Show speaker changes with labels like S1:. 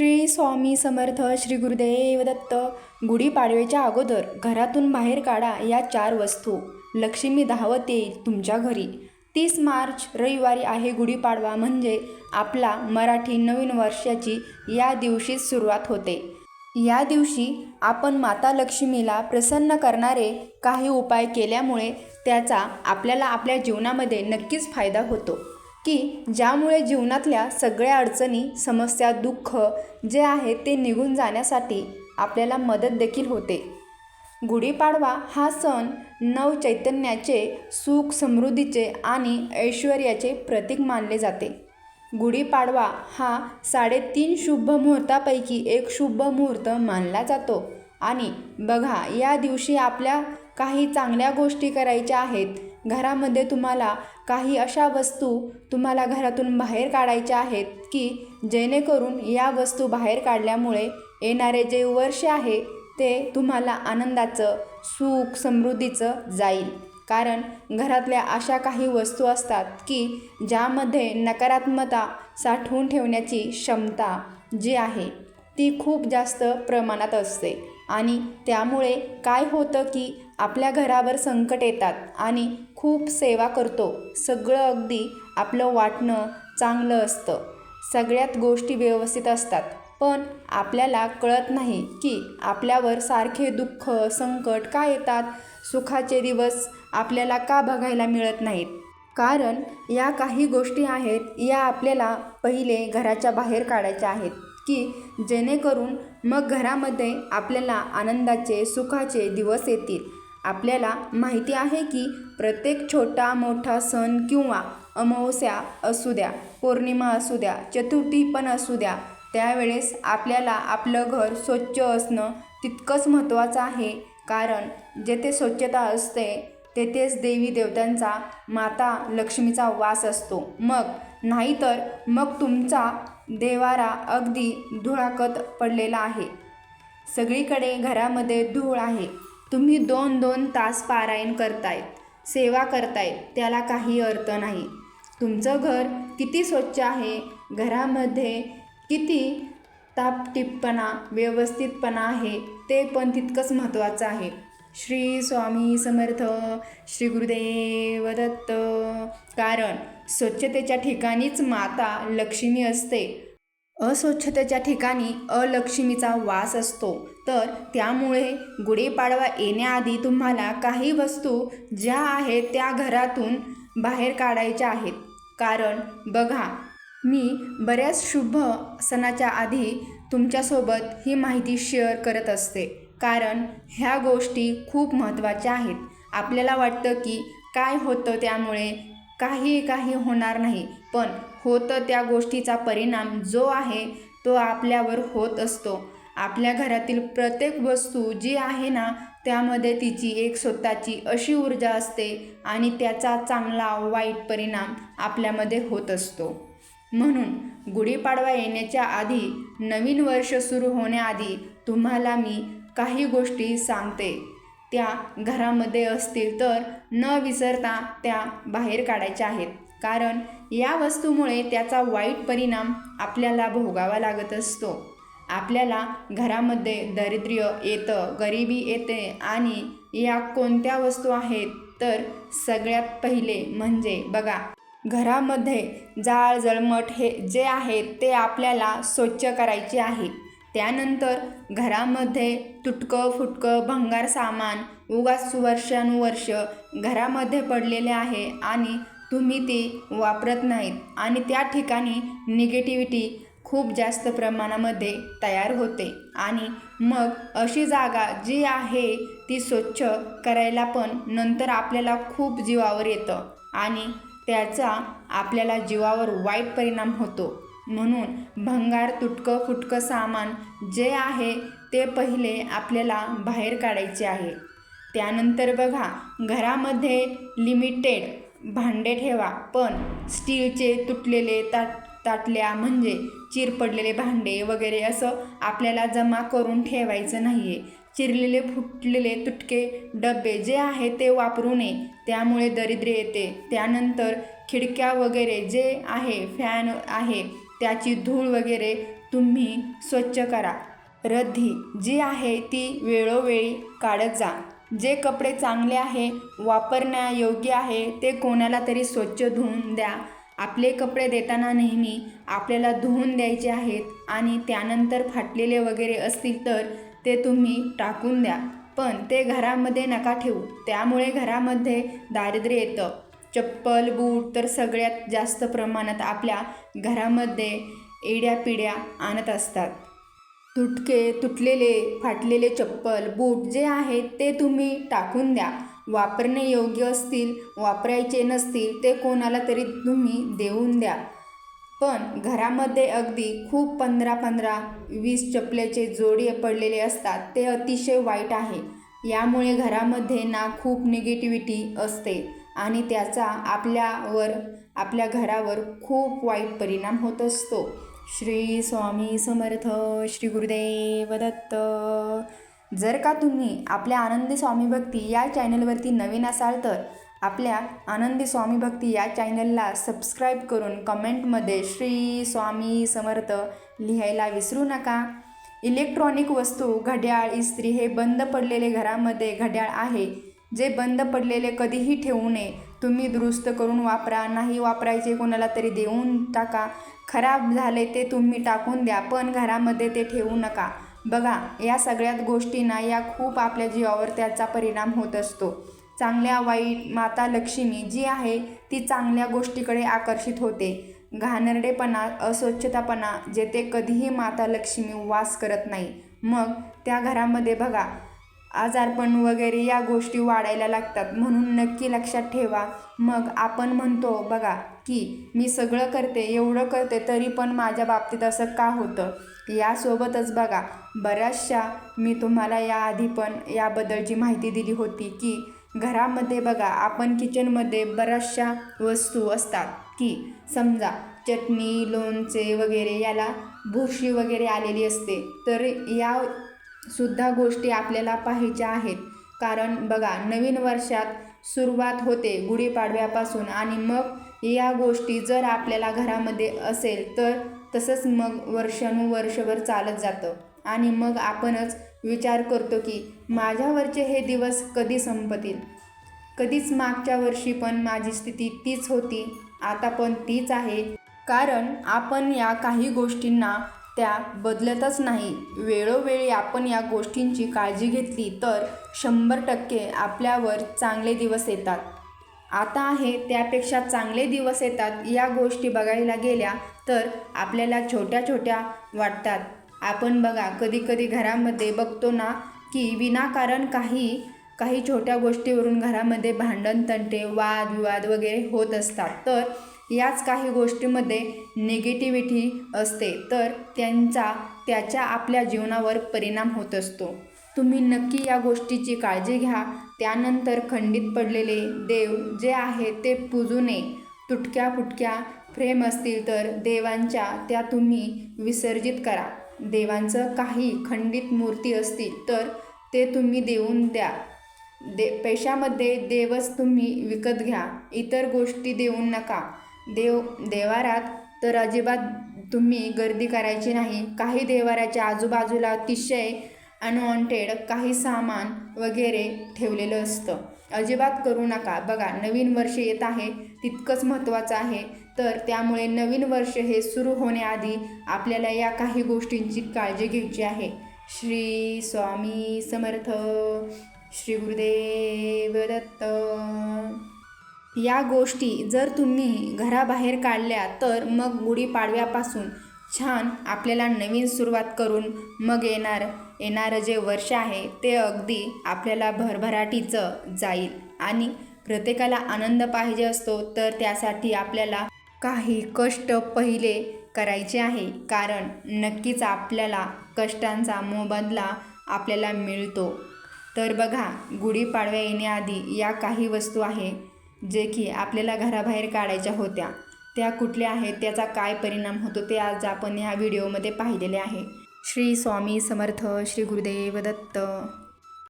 S1: श्री स्वामी समर्थ श्री गुरुदेव दत्त. गुढीपाडव्याच्या अगोदर घरातून बाहेर काढा या चार वस्तू. लक्ष्मी धावत येईल तुमच्या घरी. तीस मार्च रविवारी आहे गुढीपाडवा म्हणजे आपला मराठी नवीन वर्षाची या दिवशीच सुरुवात होते. या दिवशी आपण माता लक्ष्मीला प्रसन्न करणारे काही उपाय केल्यामुळे त्याचा आपल्याला आपल्या जीवनामध्ये नक्कीच फायदा होतो. की ज्यामुळे जीवनातल्या सगळ्या अडचणी समस्या दुःख जे आहे ते निघून जाण्यासाठी आपल्याला मदत देखील होते. गुढीपाडवा हा सण नव चैतन्याचे सुख समृद्धीचे आणि ऐश्वर्याचे प्रतीक मानले जाते. गुढीपाडवा हा साडेतीन शुभ मुहूर्तापैकी एक शुभ मुहूर्त मानला जातो. आणि बघा या दिवशी आपल्या काही चांगल्या गोष्टी करायच्या आहेत. घरामध्ये तुम्हाला काही अशा वस्तू तुम्हाला घरातून बाहेर काढायच्या आहेत की जेणेकरून या वस्तू बाहेर काढल्यामुळे येणारे जे वर्ष आहे ते तुम्हाला आनंदाचं सुख समृद्धीचं जाईल. कारण घरातल्या अशा काही वस्तू असतात की ज्यामध्ये नकारात्मकता साठवून ठेवण्याची क्षमता जी आहे ती खूप जास्त प्रमाणात असते. आणि त्यामुळे काय होतं की आपल्या घरावर संकट येतात आणि खूप सेवा करतो. सगळं अगदी आपलं वाटणं चांगलं असतं. सगळ्यात गोष्टी व्यवस्थित असतात. पण आपल्याला कळत नाही की आपल्यावर सारखे दुःख संकट का येतात? सुखाचे दिवस आपल्याला का बघायला मिळत नाहीत? कारण या काही गोष्टी आहेत या आपल्याला पहिले घराच्या बाहेर काढायच्या आहेत की जेणेकरून मग घरामध्ये आपल्याला आनंदाचे सुखाचे दिवस येतील. आपल्याला माहिती आहे की प्रत्येक छोटा मोठा सण किंवा अमावस्या असू द्या पौर्णिमा असू द्या चतुर्थी पण असू द्या त्यावेळेस आपल्याला आपलं घर स्वच्छ असणं तितकंच महत्त्वाचं आहे. कारण जेथे स्वच्छता असते तेथेच देवी देवतांचा माता लक्ष्मीचा वास असतो. मग नाहीतर मग तुमचा देवारा अगदी धुळाकत पडलेला आहे. सगळीकडे घरामध्ये धूळ आहे. तुम्ही दोन दोन तास पारायण करतायत सेवा करतायत त्याला काही अर्थ नाही. तुमचं घर किती स्वच्छ आहे घरामध्ये किती तापटिपणा व्यवस्थितपणा आहे ते पण तितकंच महत्त्वाचं आहे. श्री स्वामी समर्थ श्री गुरुदेव दत्त. कारण स्वच्छतेच्या ठिकाणीच माता लक्ष्मी असते. अस्वच्छतेच्या ठिकाणी अलक्ष्मीचा वास असतो. तर त्यामुळे गुढीपाडवा येण्याआधी तुम्हाला काही वस्तू ज्या आहेत त्या घरातून बाहेर काढायच्या आहेत. कारण बघा मी बऱ्याच शुभ सणाच्या आधी तुमच्यासोबत ही माहिती शेअर करत असते. कारण ह्या गोष्टी खूप महत्त्वाच्या आहेत. आपल्याला वाटतं की काय होतं त्यामुळे काही काही होणार नाही. पण होतं त्या गोष्टीचा परिणाम जो आहे तो आपल्यावर होत असतो. आपल्या घरातील प्रत्येक वस्तू जी आहे ना त्यामध्ये तिची एक स्वतःची अशी ऊर्जा असते आणि त्याचा चांगला वाईट परिणाम आपल्यामध्ये होत असतो. म्हणून गुढीपाडवा येण्याच्या आधी नवीन वर्ष सुरू होण्याआधी तुम्हाला मी काही गोष्टी सांगते. त्या घरामध्ये असतील तर न विसरता त्या बाहेर काढायच्या आहेत. कारण या वस्तूमुळे त्याचा वाईट परिणाम आपल्याला भोगावा लागत असतो. आपल्याला घरामध्ये दारिद्र्य येतं गरिबी येते आणि या कोणत्या वस्तू आहेत तर सगळ्यात पहिले म्हणजे बघा घरामध्ये जाळ जळमट हे जे आहे ते आपल्याला स्वच्छ करायचे आहे. त्यानंतर घरामध्ये तुटकं फुटकं भंगार सामान उगाच वर्षानुवर्ष घरामध्ये पडलेले आहे आणि तुम्ही ते वापरत नाहीत. आणि त्या ठिकाणी निगेटिव्हिटी खूप जास्त प्रमाणामध्ये तयार होते. आणि मग अशी जागा जी आहे ती स्वच्छ करायला पण नंतर आपल्याला खूप जीवावर येतं आणि त्याचा आपल्याला जीवावर वाईट परिणाम होतो. म्हणून भंगार तुटकं फुटकं सामान जे आहे ते पहिले आपल्याला बाहेर काढायचे आहे. त्यानंतर बघा घरामध्ये लिमिटेड भांडे ठेवा पण स्टीलचे तुटलेले ताट ताटल्या म्हणजे चिर पडलेले भांडे वगैरे असं आपल्याला जमा करून ठेवायचं नाही आहे चिरलेले फुटलेले तुटके डबे जे आहे ते वापरू नये त्यामुळे दरिद्र येते. त्यानंतर खिडक्या वगैरे जे आहे फॅन आहे त्याची धूळ वगैरे तुम्ही स्वच्छ करा. रद्दी जी आहे ती वेळोवेळी काढत जा. जे कपडे चांगले आहे वापरण्यायोग्य आहे ते कोणाला तरी स्वच्छ धुवून द्या. आपले कपडे देताना नेहमी आपल्याला धुवून द्यायचे आहेत आणि त्यानंतर फाटलेले वगैरे असतील तर ते तुम्ही टाकून द्या. पण ते घरामध्ये नका ठेवू. त्यामुळे घरामध्ये दारिद्र्य येतं. चप्पल बूट तर सगळ्यात जास्त प्रमाणात आपल्या घरामध्ये येड्या पिढ्या आणत असतात. तुटके तुटलेले फाटलेले चप्पल बूट जे आहेत ते तुम्ही टाकून द्या. वापरणे योग्य असतील वापरायचे नसतील ते कोणाला तरी तुम्ही देऊन द्या. पण घरामध्ये अगदी खूप पंधरा पंधरा वीस चपल्याचे जोडी पडलेले असतात ते अतिशय वाईट आहे. यामुळे घरामध्ये ना खूप निगेटिव्हिटी असते. आणि त्याचा आपल्यावर आपल्या घरावर खूप वाईट परिणाम होत असतो. श्री स्वामी समर्थ श्री गुरुदेव दत्त. जर का तुम्ही आपल्या आनंदी स्वामी भक्ती या चॅनलवरती नवीन असाल तर आपल्या आनंदी स्वामी भक्ती या चॅनलला सबस्क्राईब करून कमेंटमध्ये श्री स्वामी समर्थ लिहायला विसरू नका. इलेक्ट्रॉनिक वस्तू घड्याळ इस्त्री हे बंद पडलेले घरामध्ये घड्याळ आहे. जे बंद पडलेले कधीही ठेवू नये. तुम्ही दुरुस्त करून वापरा. नाही वापरायचे कोणाला तरी देऊन टाका. खराब झाले ते तुम्ही टाकून द्या पण घरामध्ये ते ठेवू नका. बघा या सगळ्यात गोष्टींना या खूप आपल्या जीवावर त्याचा परिणाम होत असतो. चांगल्या वाईट माता लक्ष्मी जी आहे ती चांगल्या गोष्टीकडे आकर्षित होते. घाणेरडेपणा अस्वच्छतापणा जेथे कधीही माता लक्ष्मी वास करत नाही. मग त्या घरामध्ये बघा आजारपण वगैरे या गोष्टी वाढायला लागतात. म्हणून नक्की लक्षात ठेवा. मग आपण म्हणतो बघा की मी सगळं करते एवढं करते तरी पण माझ्या बाबतीत असं का होतं? यासोबतच बघा बऱ्याचशा मी तुम्हाला याआधी पण याबद्दलची माहिती दिली होती की घरामध्ये बघा आपण किचनमध्ये बऱ्याचशा वस्तू असतात की समजा चटणी लोणचे वगैरे याला भुशी वगैरे आलेली असते. तर या सुद्धा गोष्टी आपल्याला पाहायच्या आहेत. कारण बघा नवीन वर्षात सुरुवात होते गुढीपाडव्यापासून आणि मग या गोष्टी जर आपल्याला घरामध्ये असेल तर तसंच मग वर्षानुवर्षभर चालत जातं. आणि मग आपणच विचार करतो की माझ्यावरचे हे दिवस कधी संपतील? कधीच मागच्या वर्षी पण माझी स्थिती तीच होती. आता पण तीच आहे. कारण आपण या काही गोष्टींना त्या बदलतच नाही. वेळोवेळी आपण या गोष्टींची काळजी घेतली तर शंभर टक्के आपल्यावर चांगले दिवस येतात. आता आहे त्यापेक्षा चांगले दिवस येतात या गोष्टी बघायला गेल्या तर आपल्याला छोट्या छोट्या वाटतात. आपण बघा कधीकधी घरामध्ये बघतो ना की विनाकारण काही काही छोट्या गोष्टीवरून घरामध्ये भांडण तंटे वादविवाद वगैरे होत असतात. तर याच काही गोष्टीमध्ये निगेटिव्हिटी असते तर त्यांचा त्याच्या आपल्या जीवनावर परिणाम होत असतो. तुम्ही नक्की या गोष्टीची काळजी घ्या. त्यानंतर खंडित पडलेले देव जे आहे ते पूजू नये तुटक्या फुटक्या फ्रेम असतील तर देवांच्या त्या तुम्ही विसर्जित करा. देवांचं काही खंडित मूर्ती असतील तर ते तुम्ही देऊन द्या. दे पैशामध्ये देवच तुम्ही विकत घ्या. इतर गोष्टी देऊन नका. देव देवारात तर अजिबात तुम्ही गर्दी करायची नाही. काही देवाराच्या आजूबाजूला अतिशय अनवॉन्टेड काही सामान वगैरे ठेवलेलं असतं. अजिबात करू नका. बघा नवीन वर्ष येत आहे तितकंच महत्त्वाचं आहे. तर त्यामुळे नवीन वर्ष हे सुरू होण्याआधी आपल्याला या काही गोष्टींची काळजी घ्यायची आहे. श्री स्वामी समर्थ श्री गुरुदेव दत्त. या गोष्टी जर तुम्ही घराबाहेर काढल्या तर मग गुढीपाडव्यापासून छान आपल्याला नवीन सुरुवात करून मग येणार येणारं जे वर्ष आहे ते अगदी आपल्याला भरभराटीचं जाईल. आणि प्रत्येकाला आनंद पाहिजे असतो तर त्यासाठी आपल्याला काही कष्ट पहिले करायचे आहे. कारण नक्कीच आपल्याला कष्टांचा मोबदला आपल्याला मिळतो. तर बघा गुढीपाडव्या येण्याआधी या काही वस्तू आहे. जे की आपल्याला घराबाहेर काढायच्या होत्या. त्या कुठल्या आहेत त्याचा काय परिणाम होतो ते आज आपण ह्या व्हिडिओमध्ये पाहिलेले आहे. श्री स्वामी समर्थ श्री गुरुदेव दत्त.